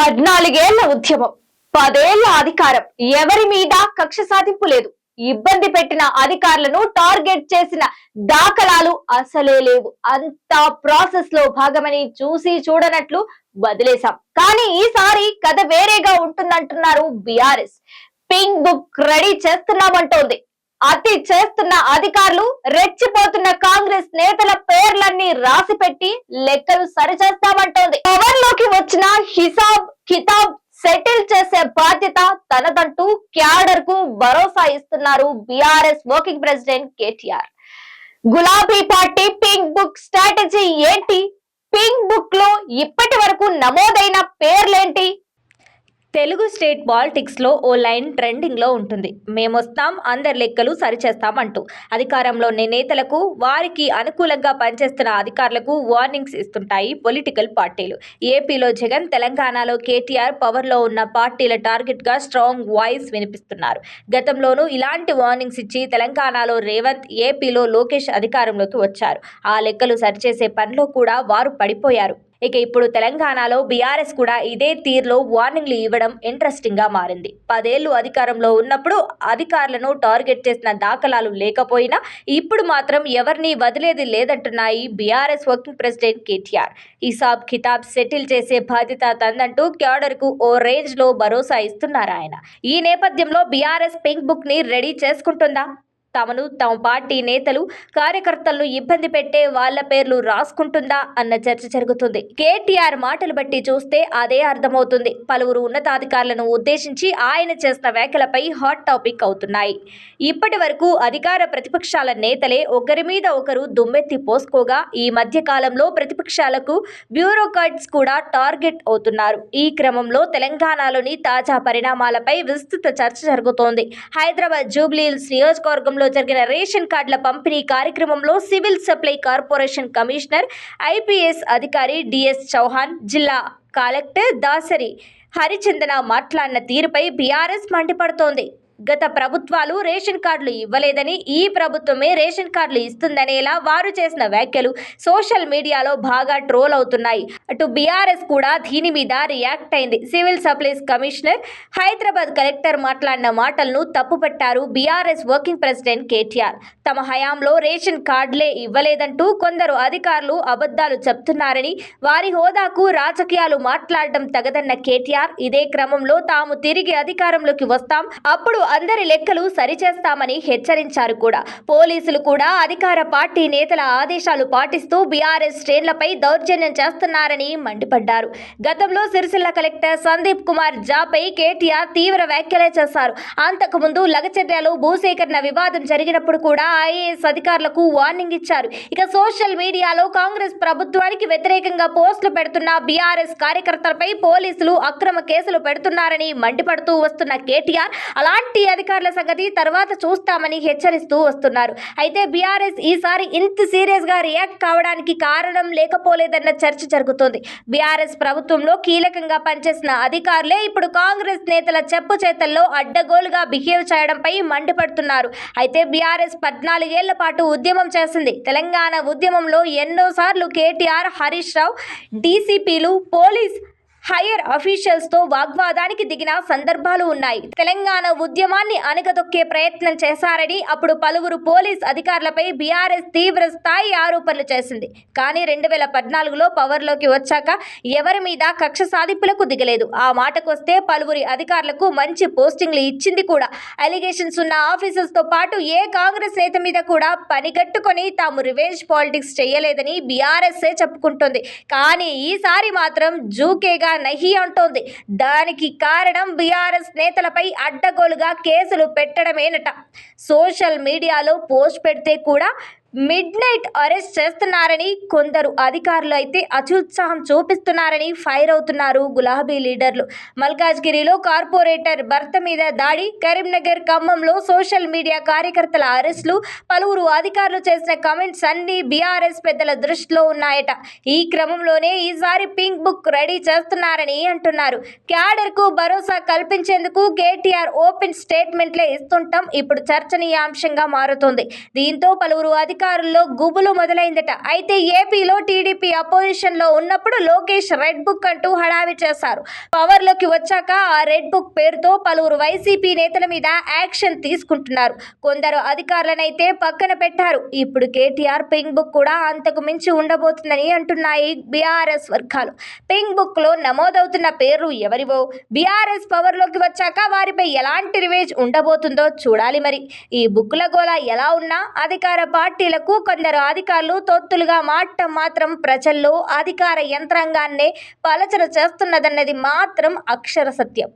పద్నాలుగేళ్ళ ఉద్యమం. పదేళ్ళ అధికారం. ఎవరి మీద కక్ష సాధింపు లేదు. ఇబ్బంది పెట్టిన అధికారులను టార్గెట్ చేసిన దాఖలాలు అసలే లేవు. అంతా ప్రాసెస్లో భాగమని చూసి చూడనట్లు వదిలేశాం. కానీ ఈసారి కథ వేరేగా ఉంటుందంటున్నారు బిఆర్ఎస్. పింక్ బుక్ రెడీ చేస్తున్నామంటోంది. చేస్తున్న అధికారులు రెచ్చిపోతున్న కాంగ్రెస్ నేతల పేర్లన్నీ రాసి పెట్టి లెక్కలు సరిచేస్తామంటోంది. పవర్లోకి వచ్చిన హిసాబ్ కితాబ్ సెటిల్ చేసే బాధ్యత తనదంటూ క్యాడర్కు భరోసా ఇస్తున్నారు బీఆర్ఎస్ వర్కింగ్ ప్రెసిడెంట్ కేటీఆర్. గులాబీ పార్టీ పింక్ బుక్ స్ట్రాటజీ ఏంటి? పింక్ బుక్లో ఇప్పటి వరకు నమోదైన పేర్లేంటి? తెలుగు స్టేట్ పాలిటిక్స్లో ఓ లైన్ ట్రెండింగ్లో ఉంటుంది. మేమొస్తాం అందరి లెక్కలు సరిచేస్తాం అంటూ అధికారంలో ఉన్న నేతలకు వారికి అనుకూలంగా పనిచేస్తున్న అధికారులకు వార్నింగ్స్ ఇస్తుంటాయి పొలిటికల్ పార్టీలు. ఏపీలో జగన్ తెలంగాణలో కేటీఆర్ పవర్లో ఉన్న పార్టీల టార్గెట్గా స్ట్రాంగ్ వాయిస్ వినిపిస్తున్నారు. గతంలోనూ ఇలాంటి వార్నింగ్స్ ఇచ్చి తెలంగాణలో రేవంత్ ఏపీలో లోకేష్ అధికారంలోకి వచ్చారు. ఆ లెక్కలు సరిచేసే పనిలో కూడా వారు పడిపోయారు. ఇక ఇప్పుడు తెలంగాణలో బీఆర్ఎస్ కూడా ఇదే తీరులో వార్నింగ్లు ఇవ్వడం ఇంట్రెస్టింగ్గా మారింది. పదేళ్ళు అధికారంలో ఉన్నప్పుడు అధికారులను టార్గెట్ చేసిన దాఖలాలు లేకపోయినా ఇప్పుడు మాత్రం ఎవరిని వదిలేది లేదంటున్నాయి బీఆర్ఎస్ వర్కింగ్ ప్రెసిడెంట్ కేటీఆర్. ఇసాబ్ ఖితాబ్ సెటిల్ చేసే బాధ్యత తందంటూ క్యాడర్కు ఓ రేంజ్లో భరోసా ఇస్తున్నారు ఆయన. ఈ నేపథ్యంలో బీఆర్ఎస్ పింక్ బుక్ని రెడీ చేసుకుంటుందా? తమను తమ పార్టీ నేతలు కార్యకర్తలను ఇబ్బంది పెట్టే వాళ్ళ పేర్లు రాసుకుంటుందా అన్న చర్చ జరుగుతుంది. కేటీఆర్ మాటలు బట్టి చూస్తే అదే అర్థమవుతుంది. పలువురు ఉన్నతాధికారులను ఉద్దేశించి ఆయన చేసిన వ్యాఖ్యలపై హాట్ టాపిక్ అవుతున్నాయి. ఇప్పటి వరకు అధికార ప్రతిపక్షాల నేతలే ఒకరి మీద ఒకరు దుమ్మెత్తి పోసుకోగా ఈ మధ్య కాలంలో ప్రతిపక్షాలకు బ్యూరోక్రాట్స్ కూడా టార్గెట్ అవుతున్నారు. ఈ క్రమంలో తెలంగాణలోని తాజా పరిణామాలపై విస్తృత చర్చ జరుగుతోంది. హైదరాబాద్ జూబ్లీహిల్స్ నియోజకవర్గంలో జరిగిన రేషన్ కార్డుల పంపిణీ కార్యక్రమంలో civil supply corporation commissioner IPS అధికారి డిఎస్ చౌహాన్ జిల్లా కలెక్టర్ దాసరి హరిచందన మాట్లాడిన తీరుపై బీఆర్ఎస్ మండిపడుతోంది. గత ప్రభుత్వాలు రేషన్ కార్డులు ఇవ్వలేదని ఈ ప్రభుత్వమే రేషన్ కార్డులు ఇస్తుందనేలా వారు చేసిన వ్యాఖ్యలు సోషల్ మీడియాలో బాగా ట్రోల్ అవుతున్నాయి. అటు బీఆర్ఎస్ కూడా దీని మీద రియాక్ట్ అయింది. Civil supplies commissioner Hyderabad collector మాట్లాడిన మాటలను తప్పుపట్టారు బీఆర్ఎస్ వర్కింగ్ ప్రెసిడెంట్ కేటీఆర్. తమ హయాంలో రేషన్ కార్డులే ఇవ్వలేదంటూ కొందరు అధికారులు అబద్ధాలు చెప్తున్నారని వారి హోదాకు రాజకీయాలు మాట్లాడడం తగదన్న కేటీఆర్ ఇదే క్రమంలో తాము తిరిగి అధికారంలోకి వస్తాం అప్పుడు అందరి లెక్కలు సరిచేస్తామని హెచ్చరించారు కూడా. పోలీసులు కూడా అధికార పార్టీ నేతల ఆదేశాలు పాటిస్తూ బీఆర్ఎస్ శ్రేణులపై దౌర్జన్యం చేస్తున్నారని మండిపడ్డారు. గతంలో సిరిసిల్ల కలెక్టర్ సందీప్ కుమార్ జాపై కేటీఆర్ తీవ్ర వ్యాఖ్యలే చేశారు. అంతకుముందు లగచర్యలో భూసేకరణ వివాదం జరిగినప్పుడు కూడా ఐఏఎస్ అధికారులకు వార్నింగ్ ఇచ్చారు. ఇక సోషల్ మీడియాలో కాంగ్రెస్ ప్రభుత్వానికి వ్యతిరేకంగా పోస్టులు పెడుతున్న బీఆర్ఎస్ కార్యకర్తలపై పోలీసులు అక్రమ కేసులు పెడుతున్నారని మండిపడుతూ వస్తున్న కేటీఆర్ అలాంటి అధికారుల సంగతి తర్వాత చూస్తామని హెచ్చరిస్తూ వస్తున్నారు. అయితే బీఆర్ఎస్ ఈసారి ఇంత సీరియస్గా రియాక్ట్ కావడానికి కారణం లేకపోలేదన్న చర్చ జరుగుతోంది. బీఆర్ఎస్ ప్రభుత్వంలో కీలకంగా పనిచేసిన అధికారులే ఇప్పుడు కాంగ్రెస్ నేతల చెప్పు చేతల్లో అడ్డగోలుగా బిహేవ్ చేయడంపై మండిపడుతున్నారు. అయితే బీఆర్ఎస్ పద్నాలుగేళ్ళ పాటు ఉద్యమం చేసింది. తెలంగాణ ఉద్యమంలో ఎన్నోసార్లు కేటీఆర్ హరీష్ రావు డీసీపీలు పోలీస్ హైయర్ అఫీషియల్స్తో వాగ్వాదానికి దిగిన సందర్భాలు ఉన్నాయి. తెలంగాణ ఉద్యమాన్ని అణగదొక్కే ప్రయత్నం చేశారని అప్పుడు పలువురు పోలీస్ అధికారులపై బీఆర్ఎస్ తీవ్ర స్థాయి ఆరోపణలు చేసింది. కానీ రెండు వేల పద్నాలుగులో పవర్లోకి వచ్చాక ఎవరి మీద కక్ష సాధింపులకు దిగలేదు. ఆ మాటకొస్తే పలువురి అధికారులకు మంచి పోస్టింగ్లు ఇచ్చింది కూడా. అలిగేషన్స్ ఉన్న ఆఫీసర్స్తో పాటు ఏ కాంగ్రెస్ నేత మీద కూడా పనిగట్టుకొని తాము రివెంజ్ పాలిటిక్స్ చేయలేదని బీఆర్ఎస్ఏ చెప్పుకుంటుంది. కానీ ఈసారి మాత్రం జూకేగా నహి అంటోంది. దానికి కారణం బీఆర్ఎస్ నేతలపై అడ్డగోలుగా కేసులు పెట్టడమేనట. సోషల్ మీడియాలో పోస్ట్ పెడితే కూడా మిడ్ నైట్ అరెస్ట్ చేస్తున్నారని కొందరు అధికారులు అయితే అత్యుత్సాహం చూపిస్తున్నారని ఫైర్ అవుతున్నారు గులాబీ లీడర్లు. మల్కాజ్గిరిలో కార్పొరేటర్ భర్త మీద దాడి. కరీంనగర్ ఖమ్మంలో సోషల్ మీడియా కార్యకర్తల అరెస్టులు. పలువురు అధికారులు చేసిన కమెంట్స్ అన్ని బీఆర్ఎస్ పెద్దల దృష్టిలో ఉన్నాయట. ఈ క్రమంలోనే ఈసారి పింక్ బుక్ రెడీ చేస్తున్నారని అంటున్నారు. క్యాడర్కు భరోసా కల్పించేందుకు కేటీఆర్ ఓపెన్ స్టేట్మెంట్లే ఇస్తుంటాం. ఇప్పుడు చర్చనీయాంశంగా మారుతోంది. దీంతో పలువురు అధికారులు అధికారుల్లో గుబులు మొదలైందట. అయితే ఏపీలో టీడీపీ అపోజిషన్లో ఉన్నప్పుడు లోకేష్ రెడ్ బుక్ అంటూ హడావి చేశారు. పవర్లోకి వచ్చాక ఆ రెడ్ బుక్ పేరుతో పలువురు వైసీపీ నేతల మీద యాక్షన్ తీసుకుంటున్నారు. కొందరు అధికారులనైతే పక్కన పెట్టారు. ఇప్పుడు కేటీఆర్ పింక్ బుక్ కూడా అంతకు మించి ఉండబోతుందని అంటున్నాయి బీఆర్ఎస్ వర్గాలు. పింక్ బుక్లో నమోదవుతున్న పేర్లు ఎవరివో? బీఆర్ఎస్ పవర్లోకి వచ్చాక వారిపై ఎలాంటి రివేజ్ ఉండబోతుందో చూడాలి మరి. ఈ బుక్కుల గోల ఎలా ఉన్నా అధికార పార్టీలకు కొందరు అధికారులు తొత్తులుగా మాటం మాత్రం ప్రజల్లో అధికార యంత్రాంగాన్నే పలచన చేస్తున్నదన్నది మాత్రం అక్షర సత్యం.